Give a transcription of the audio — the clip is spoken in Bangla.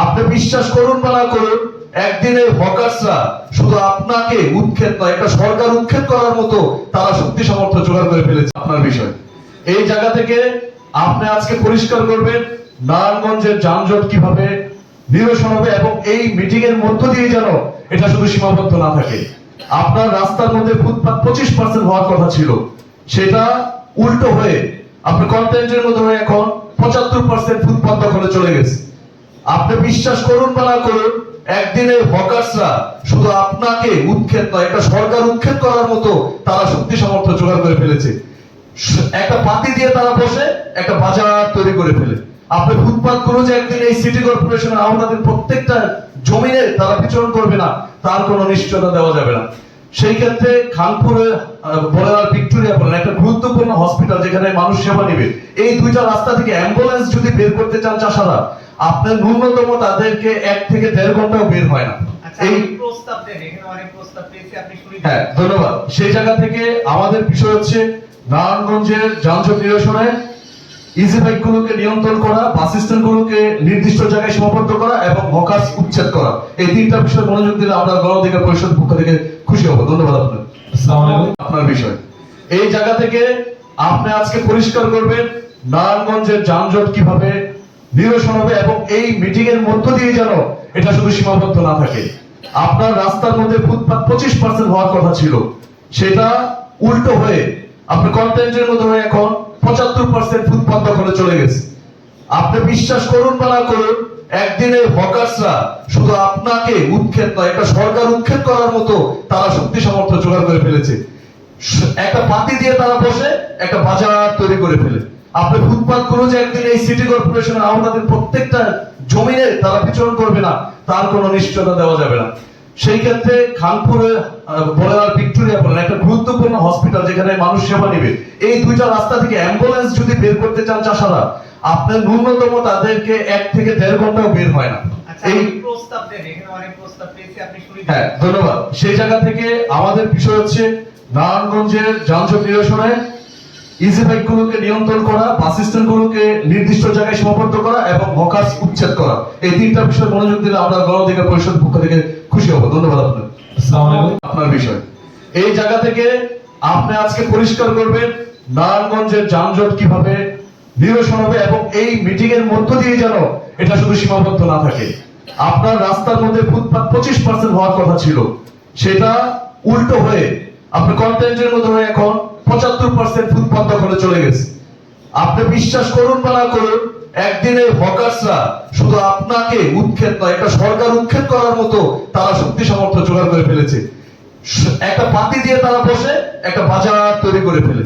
আপনি বিশ্বাস করুন বা না করুন একদিনের হকার্সরা শুধু আপনাকে উৎক্ষেপ নয়, একটা সরকার উৎক্ষেপ করার মতো তারা শক্তি সামর্থ্য জোগাড় করে ফেলেছে আপনার বিষয়। এই জায়গা থেকে আপনি আজকে পরিষ্কার করবেন, নারায়ণগঞ্জের যানজট কীভাবে নিরসন হবে এবং এই মিটিং এর মধ্য দিয়ে যেন এটা শুধু সীমাবদ্ধ না থাকে। আপনার রাস্তার মধ্যে ফুটপাত পঁচিশ পার্সেন্ট হওয়ার কথা ছিল। সেটা উল্টো হয়ে, আপনি কন্টেন্টের মধ্যে এখন পঁচাত্তর পার্সেন্ট ফুটপাত দখলে চলে গেছে। আপনি বিশ্বাস করুন বা না করুন, একদিনের হকার্সরা শুধু আপনাকে উৎক্ষেপ নয়, একটা সরকার উৎক্ষেপ করার মতো তারা শক্তি সামর্থ্য জোগাড় করে ফেলেছে। একটা পাতি দিয়ে তারা বসে, একটা বাজার তৈরি করে ফেলে। আপনি ফুটপাতগুলো যে একদিন এই সিটি কর্পোরেশনের আওতাধীন প্রত্যেকটা জমিনে তারা বিচরণ করবে না, তার কোনো নিশ্চয়তা দেওয়া যাবে না। সেই ক্ষেত্রে খানপুরে বলেন আর ভিক্টোরিয়া বলেন, একটা গুরুত্বপূর্ণ হসপিটাল যেখানে মানুষ সেবা নেবে। এই দুইটা রাস্তা থেকে অ্যাম্বুলেন্স যদি বের করতে চান চাষারা আপনার ন্যূনতম তাদেরকে এক থেকে দেড় ঘন্টাও বের হয় না। আচ্ছা এই প্রস্তাব দেন এখানে অনেক প্রস্তাব পেয়েছি আপনি শুনে হ্যাঁ ধন্যবাদ। সেই জায়গা থেকে আমাদের বিষয় হচ্ছে নারায়ণগঞ্জের যানজট নিরসনে ইজি বাইক গুলোকে নিয়ন্ত্রণ করা বাস স্ট্যান্ড গুলোকে নির্দিষ্ট জায়গায় সীমাবদ্ধ করা এবং হকার্স উচ্ছেদ করা। এই তিনটা বিষয় মনোযোগ দিলে আমরা গণ পরিষদ পক্ষ থেকে খুশি হব। ধন্যবাদ আপনার আপনার বিষয়। এই জায়গা থেকে আপনি আজকে পরিষ্কার করবেন নারায়ণগঞ্জের যানজট কীভাবে নিরসন হবে এবং এই মিটিং এর মধ্য দিয়ে যেন এটা শুধু সীমাবদ্ধ না থাকে। আপনার রাস্তার মধ্যে ফুটপাত পঁচিশ পার্সেন্ট হওয়ার কথা ছিল। সেটা উল্টো হয়ে কন্টেন্টের মধ্যে হয়ে এখন পঁচাত্তর পার্সেন্ট ফুটপাত দখলে চলে গেছে। আপনি বিশ্বাস করুন বা না করুন একদিনের হকার্সরা শুধু আপনাকে উৎক্ষেপ নয়, একটা সরকার উৎক্ষেপ করার মতো তারা শক্তি সামর্থ্য জোগাড় করে ফেলেছে। একটা পাতি দিয়ে তারা বসে, একটা বাজার তৈরি করে ফেলে। আপনি ফুটপাতগুলো যে একদিন এই সিটি কর্পোরেশনের আওতাধীন প্রত্যেকটা জমিনে তারা বিচরণ করবে না তার কোনো নিশ্চয়তা দেওয়া যাবে না। সেই ক্ষেত্রে খানপুরে আর ভিক্টোরিয়া বলেন একটা গুরুত্বপূর্ণ হসপিটাল যেখানে মানুষ সেবা নেবে। এই দুইটা রাস্তা থেকে অ্যাম্বুলেন্স যদি বের করতে চান চাষারা আপনার ন্যূনতম তাদেরকে এক থেকে দেড় ঘন্টাও বের হয় না। আচ্ছা এই প্রস্তাব দেন এখানে অনেক প্রস্তাব পেয়েছি আপনি হ্যাঁ ধন্যবাদ। সেই জায়গা থেকে আমাদের বিষয় হচ্ছে নারায়ণগঞ্জের যানজট নিরসনে ইজি বাইক গুলোকে নিয়ন্ত্রণ করা বাস নির্দিষ্ট জায়গায় সীমাবদ্ধ করা এবং হকার্স উচ্ছেদ করা। এই তিনটা বিষয় মনোযোগ দিলে আমরা পরিষদ পক্ষ থেকে খুশি হব। ধন্যবাদ আপনার আপনার বিষয়। এই জায়গা থেকে আপনি আজকে পরিষ্কার করবেন নারায়ণগঞ্জের যানজট কীভাবে নিরসন হবে এবং এই মিটিং এর মধ্য দিয়ে যেন এটা শুধু সীমাবদ্ধ না থাকে। আপনার রাস্তার মধ্যে ফুটপাত পঁচিশ পার্সেন্ট হওয়ার কথা ছিল। সেটা উল্টো হয়ে আপনি কন্টেন্টের মধ্যে হয়ে এখন পঁচাত্তর পার্সেন্ট ফুটপাত দখলে চলে গেছে। আপনি বিশ্বাস করুন বা না করুন, একদিনের হকার্সরা শুধু আপনাকে উৎক্ষেপ নয়, একটা সরকার উৎক্ষেপ করার মতো তারা শক্তি সামর্থ্য জোগাড় করে ফেলেছে। একটা পাতি দিয়ে তারা বসে, একটা বাজার তৈরি করে ফেলে।